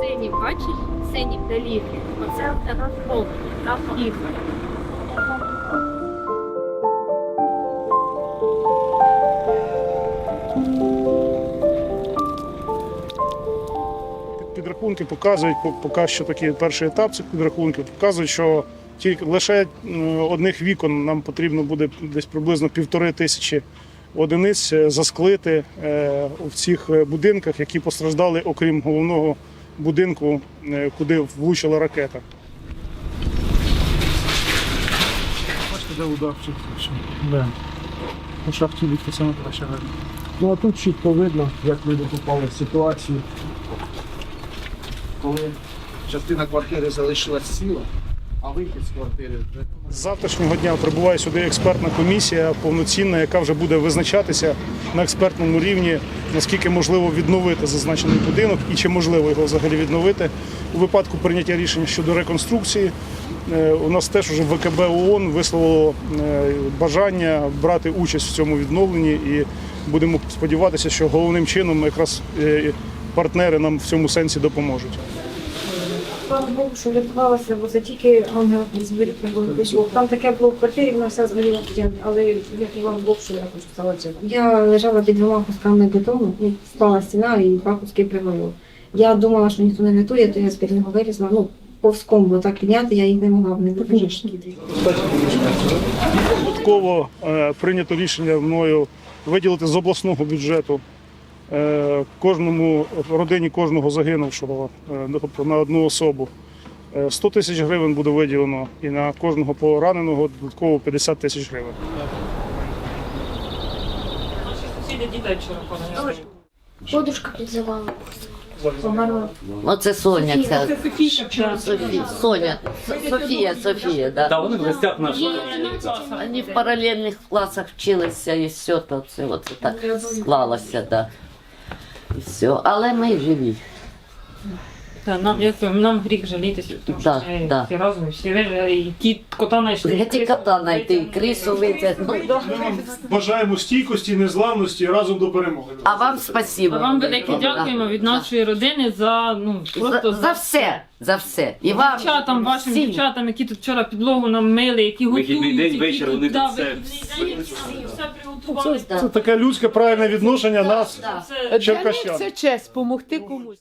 Сині, бачиш? Сині даліки. Оце в тебе пол, там їх. Підрахунки показують, поки що такий перший етап цих підрахунків показують, що тільки лише одних вікон нам потрібно буде десь приблизно півтори тисячі одиниць е, засклити е, в цих е, будинках, які постраждали, окрім головного будинку, е, куди влучила ракета. Бачите, де удар Да. По шахті від саме краще видно. Ну а тут чітко видно, як люди попали в ситуацію. Коли частина квартири залишилась ціла, а вихід з квартири вже З завтрашнього дня прибуває сюди експертна комісія повноцінна, яка вже буде визначатися на експертному рівні, наскільки можливо відновити зазначений будинок і чи можливо його взагалі відновити. У випадку прийняття рішення щодо реконструкції е, у нас теж вже ВКБ ООН висловило е, бажання брати участь в цьому відновленні і будемо сподіватися, що головним чином якраз е, партнери нам в цьому сенсі допоможуть. Слава Богу, що врятувалася, бо це тільки збір прийшов. Там таке було в квартирі, вона вся згоріла втім, але дякую Богу, що я хочу стала. Я лежала під двома кусками бетону, і впала стіна і два куски пригоріло. Я думала, що ніхто не врятує, то я з-під нього вилізла. Ну, повзком, бо так підняти я їх не могла, вони дуже важкі. Додатково е, прийнято рішення мною виділити з обласного бюджету кожному родині кожного загинувшого е, тобто на одну особу. е, 100 тисяч гривень буде виділено і на кожного пораненого додатково 50 тисяч гривень. Дітей вчора підзивала. Померла. Оце Соня, ця Це Софійка. Софія, Соня, Софія, Софія, да. Да, вони в гостях наші. Вони в паралельних класах вчилися і все, то це оце так склалося, да. І все. Але ми живі. Та, нам, як, нам гріх жалітися, тому що Да, ми да. всі разом, всі вижили, і кіт кота знайшли. Я ті кота знайти, і крису витягнути. Бажаємо стійкості, незламності разом до перемоги. А вам спасибо. А вам велике дякуємо від нашої родини за, ну, просто За, за все, за все. І вам дівчатам, вашим всім. дівчатам, які тут вчора підлогу нам мили, які готують. Вихідний день, які вечір, тут, вони да, тут все- вихідний день, всі все приготували. Це таке людське правильне відношення нас, Це черкащан. Це честь, помогти комусь.